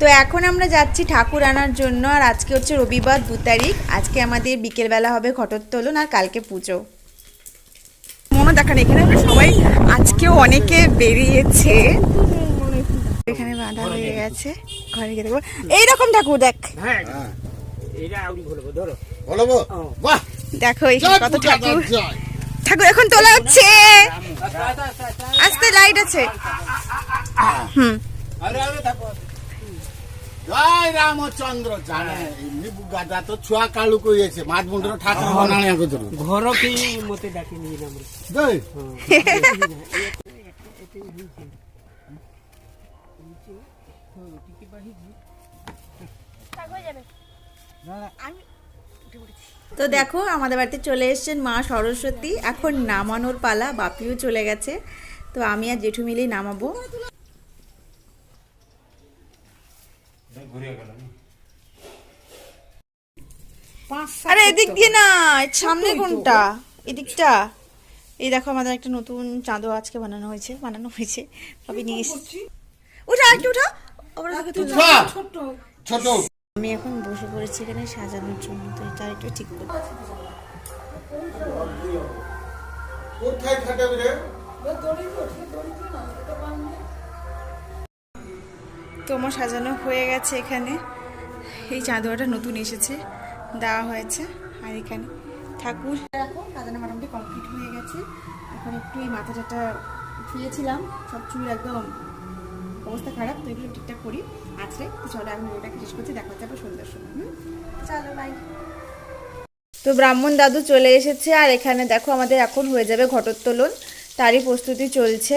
তো এখন আমরা যাচ্ছি ঠাকুর আনার জন্য আর আজকে হচ্ছে রবিবার দু তারিখ। আজকে আমাদের বিকেলবেলা হবে ঘটোত্তোলন আর কালকে পুজো। মনে দেখান এখানে সবাই আজকেও অনেকে বেরিয়েছে। এখানে বাঁধা হয়ে গেছে ঘরে গিয়ে দেখব। এইরকম ঠাকুর দেখ। হ্যাঁ। এটা আউরি বলব ধরো। বলব বাহ! দেখো কত ঠাকুর। ঠাকুর এখন তোলা হচ্ছে। আস্তে লাইট আছে। হুম। আরে আরে থাকো জয় রামচন্দ্র। জানে এমনি বুগাটা তো ছুয়া কালু কইছে মাছ মুন্ডর ঠাকুর বনানি আগতর ঘর কি মতে ডাকি নিয়ে আমরা জয় তো দেখো আমাদের বাড়িতে চলে এসেছেন মা সরস্বতী। এখন নামানোর পালা বাপিও চলে গেছে। তো আমি আর জেঠু মিলেই নামাবো। আরে এদিক দিয়ে না এর সামনে কোনটা? এদিকটা? এই দেখো আমাদের একটা নতুন চাঁদো আজকে বানানো হয়েছে বানানো হয়েছে। সবই নিয়ে এসেছি ওটা একটু তুলো। ছুয়া ছোট। আমি এখন বসে পড়েছি এখানে সাজানোর জন্য তো এটা একটু ঠিক করি কোথায় খাটাবি রে? তো আমার সাজানো হয়ে গেছে এখানে। এই চাঁদোয়াটা নতুন এসেছে, দেওয়া হয়েছে। আর এখানে ঠাকুর দেখো, সাজানো মোটামুটি কমপ্লিট হয়ে গেছে। এখন একটু এই মাথাটাটা ধুয়েছিলাম, সব চুল একদম অবস্থা খারাপ, তো এগুলো ঠিকঠাক করি। আজকে তো চলো এখন ওটাকে শেষ করছি, দেখা আবার সন্ধ্যার সময়, হুম? চলো বাই তো ব্রাহ্মণ দাদু চলে এসেছে, আর এখানে দেখো আমাদের এখন হয়ে যাবে ঘটোত্তোলন তারই প্রস্তুতি চলছে।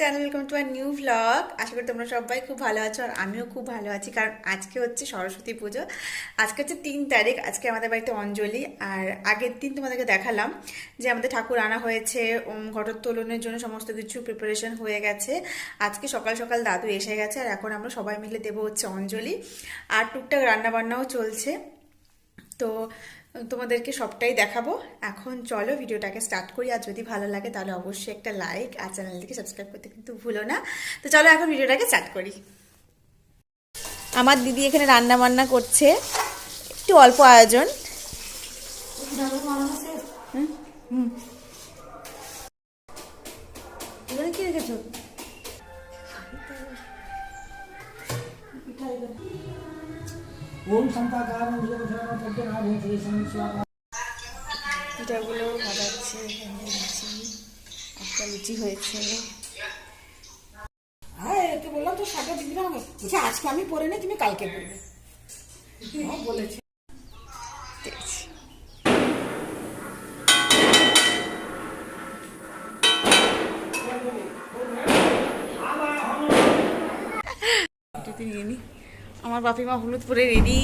Channel welcome to my new vlog আশা করি তোমরা সবাই খুব ভালো আছো আর আমিও খুব ভালো আছি। কারণ আজকে হচ্ছে সরস্বতী পুজো। আজকে হচ্ছে তিন তারিখ, আজকে আমাদের বাড়িতে অঞ্জলি। আর আগের দিন তোমাদেরকে দেখালাম যে আমাদের ঠাকুর আনা হয়েছে ঘটোত্তোলনের জন্য সমস্ত কিছু প্রিপারেশন হয়ে গেছে। আজকে সকাল সকাল দাদু এসে গেছে আর এখন আমরা সবাই মিলে দেবো হচ্ছে অঞ্জলি। আর টুকটাক রান্নাবান্নাও চলছে। তো তোমাদেরকে সবটাই দেখাবো। এখন চলো ভিডিওটাকে স্টার্ট করি। আর যদি ভালো লাগে তাহলে অবশ্যই একটা লাইক আর চ্যানেলটিকে সাবস্ক্রাইব করতে কিন্তু ভুলো না। তো চলো এখন ভিডিওটাকে স্টার্ট করি। আমার দিদি এখানে রান্না বান্না করছে। একটু অল্প আয়োজন। হুম, ওম শান্তাকারং যোগধর্ম পদ্মনাভং শ্রী সংস্বাহা পিঠাগুলো ভাজাচ্ছে এখানে লুচি একটা লুচি হয়েছে। হ্যাঁ এতে বললাম তো শার্টটা দিবি না বলছে আজকে আমি পরে নেই তুমি কালকে পরবে হ্যাঁ বলেছে। নিয়ে নি। আমার বাপি মা হলুদ পরে রেডি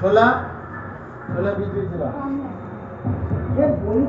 ছোলা ছোলা বীজ দিয়েছিলাম এ বলি?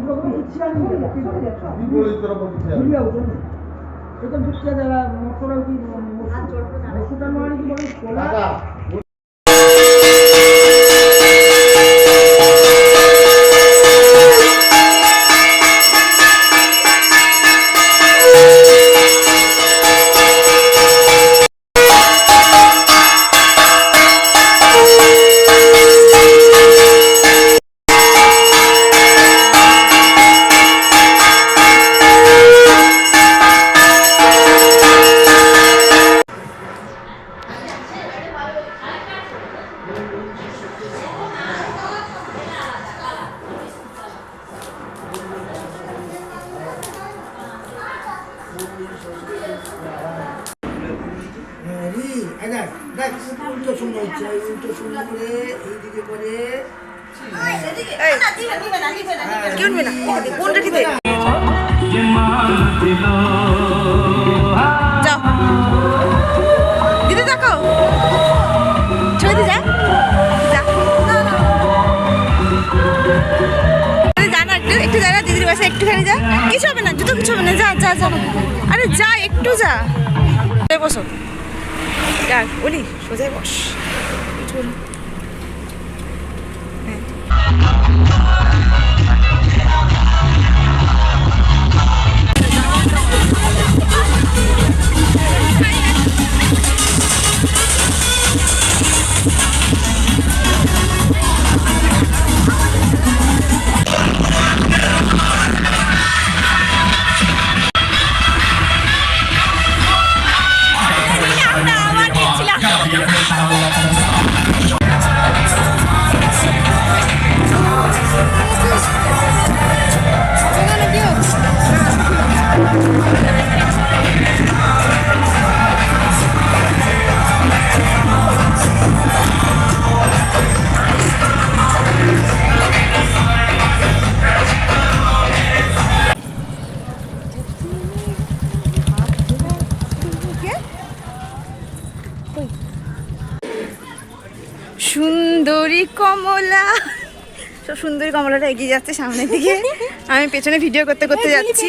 হ্যাঁ, দেখ দেখ উল্টো শূন্য হচ্ছে উল্টো শূন্য করে এইদিকে করে। কেউ না কোনটা কি বাসে যা। কিছু হবে না জুতো কিছু হবে না যা যা যা। আরে যা একটু যা। বসো। যা বলি সোজাই বস। হ্যাঁ। সুন্দরী কমলা। সব সুন্দরী কমলাটা এগিয়ে যাচ্ছে সামনের দিকে। আমি পেছনে ভিডিও করতে করতে যাচ্ছি।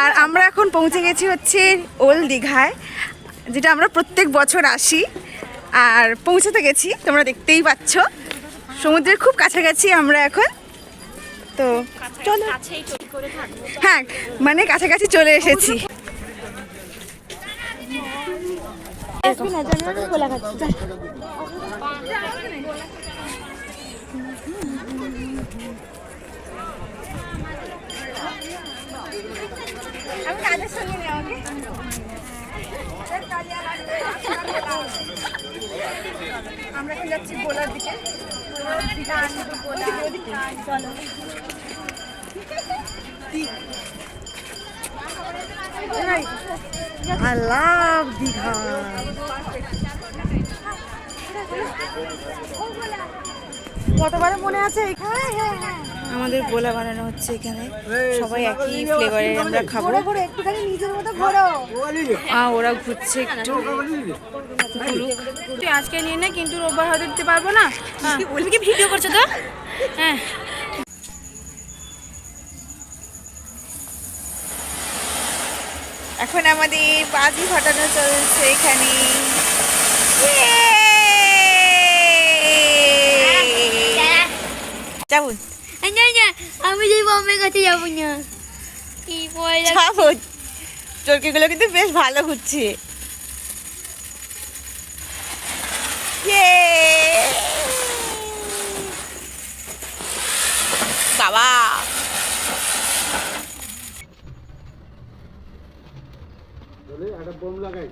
আর আমরা এখন পৌঁছে গেছি হচ্ছে ওল্ড দীঘায় যেটা আমরা প্রত্যেক বছর আসি। আর পৌঁছাতে গেছি তোমরা দেখতেই পাচ্ছ। সমুদ্রের খুব কাছাকাছি আমরা এখন। তো চলো হ্যাঁ মানে কাছাকাছি চলে এসেছি। আমি কাজের সঙ্গে নেওয়া আমরা এখন যাচ্ছি বোলার দিকে চলো I কতবারে মনে আছে এখানে? আমাদের গোলা বানানো হচ্ছে এখানে। সবাই একই ফ্লেভারের আমরা খাব। একটুখানি নিজের মতো ঘোরো। আহ, ওরা ঘুরছে একটু। তুই আজকে নিয়ে নে কিন্তু রোববার হয়তো দিতে পারব না। তুমি কি ভিডিও করছ তো হ্যাঁ। এখন আমাদের বাজি ফাটানো চলছে এখানে। যাব না না আমি যে বম্বের কাছে যাব না কি পয়লা যাব চরকিগুলো কিন্তু বেশ ভালো ঘুরছে Yay! বাবা একটা বোম লাগাই